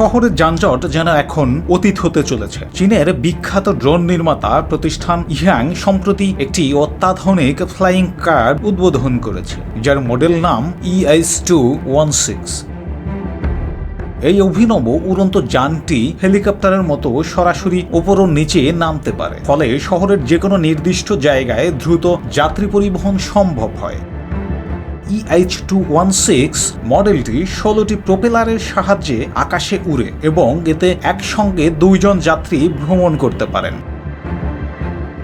শহরের যানজট যেন এখন অতীত হতে চলেছে। চীনের বিখ্যাত ড্রোন নির্মাতা প্রতিষ্ঠান ইয়াং সম্প্রতি একটি অত্যাধুনিক ফ্লাইং কার উদ্বোধন করেছে, যার মডেল নাম ইএস টু ওয়ান সিক্স এই অভিনব উড়ন্ত যানটি হেলিকপ্টারের মতো সরাসরি ওপর ও নিচে নামতে পারে, ফলে শহরের যে কোনো নির্দিষ্ট জায়গায় দ্রুত যাত্রী পরিবহন সম্ভব হয়। ইএইচ টু ওয়ান সিক্স মডেলটি ষোলোটি প্রোপেলারের সাহায্যে আকাশে উড়ে এবং এতে একসঙ্গে দুইজন যাত্রী ভ্রমণ করতে পারেন।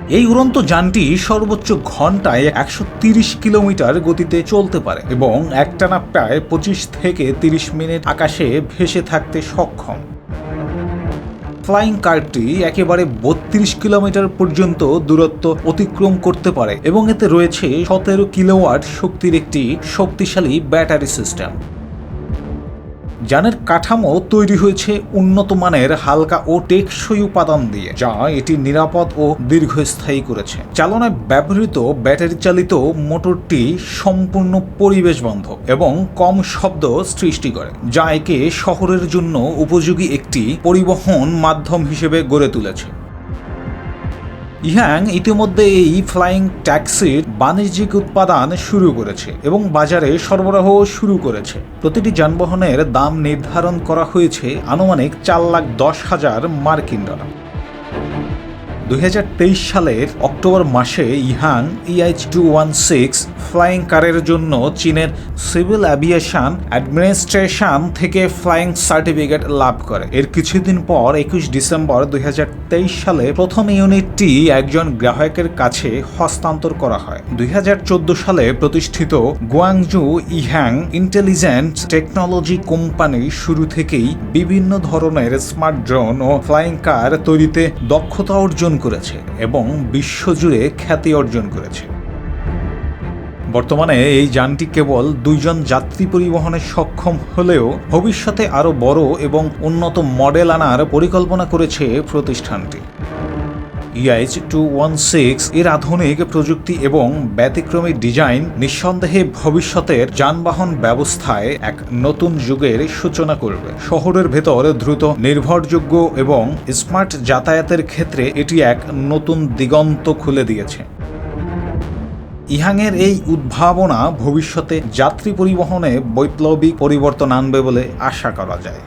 এই উড়ন্ত যানটি সর্বোচ্চ ঘন্টায় একশো কিলোমিটার গতিতে চলতে পারে এবং একটানা প্রায় পঁচিশ থেকে তিরিশ মিনিট আকাশে ভেসে থাকতে সক্ষম। ফ্লাইং কারটি একেবারে বত্রিশ কিলোমিটার পর্যন্ত দূরত্ব অতিক্রম করতে পারে এবং এতে রয়েছে সতেরো কিলোওয়াট শক্তির একটি শক্তিশালী ব্যাটারি সিস্টেম। যানের কাঠামো তৈরি হয়েছে উন্নত মানের, হালকা ও টেকসই উপাদান দিয়ে, যা এটি নিরাপদ ও দীর্ঘস্থায়ী করেছে। চালনায় ব্যবহৃত ব্যাটারি চালিত মোটরটি সম্পূর্ণ পরিবেশ বান্ধব এবং কম শব্দ সৃষ্টি করে, যা একে শহরের জন্য উপযোগী একটি পরিবহন মাধ্যম হিসেবে গড়ে তুলেছে। ইহাং ইতিমধ্যে এই ফ্লাইং ট্যাক্সির বাণিজ্যিক উৎপাদন শুরু করেছে এবং বাজারে সরবরাহ শুরু করেছে। প্রতিটি যানবাহনের দাম নির্ধারণ করা হয়েছে আনুমানিক চার লাখ দশ হাজার মার্কিন ডলার। দুই হাজার তেইশ সালের অক্টোবর মাসে EHang EH two one six flying কারের জন্য চীনের সিভিল অ্যাভিয়েশন অ্যাডমিনিস্ট্রেশন থেকে ফ্লাইং সার্টিফিকেট লাভ করে। এর কিছুদিন পর একুশ ডিসেম্বর দু হাজার তেইশ সালে প্রথম ইউনিটটি একজন গ্রাহকের কাছে হস্তান্তর করা হয়। দুই হাজার চোদ্দ সালে প্রতিষ্ঠিত Guangzhou EHang intelligent technology company শুরু থেকেই বিভিন্ন ধরনের স্মার্ট ড্রোন ও ফ্লাইং কার তৈরিতে দক্ষতা অর্জন করেছে এবং বিশ্বজুড়ে খ্যাতি অর্জন করেছে। বর্তমানে এই যানটি কেবল দুইজন যাত্রী পরিবহনে সক্ষম হলেও ভবিষ্যতে আরও বড় এবং উন্নত মডেল আনার পরিকল্পনা করেছে প্রতিষ্ঠানটি। ইআইচ টু ওয়ান সিক্স এর আধুনিক প্রযুক্তি এবং ব্যতিক্রমী ডিজাইন নিঃসন্দেহে ভবিষ্যতের যানবাহন ব্যবস্থায় এক নতুন যুগের সূচনা করবে। শহরের ভেতর দ্রুত, নির্ভরযোগ্য এবং স্মার্ট যাতায়াতের ক্ষেত্রে এটি এক নতুন দিগন্ত খুলে দিয়েছে। ইহাংয়ের এই উদ্ভাবনা ভবিষ্যতে যাত্রী পরিবহনে বৈপ্লবিক পরিবর্তন আনবে বলে আশা করা যায়।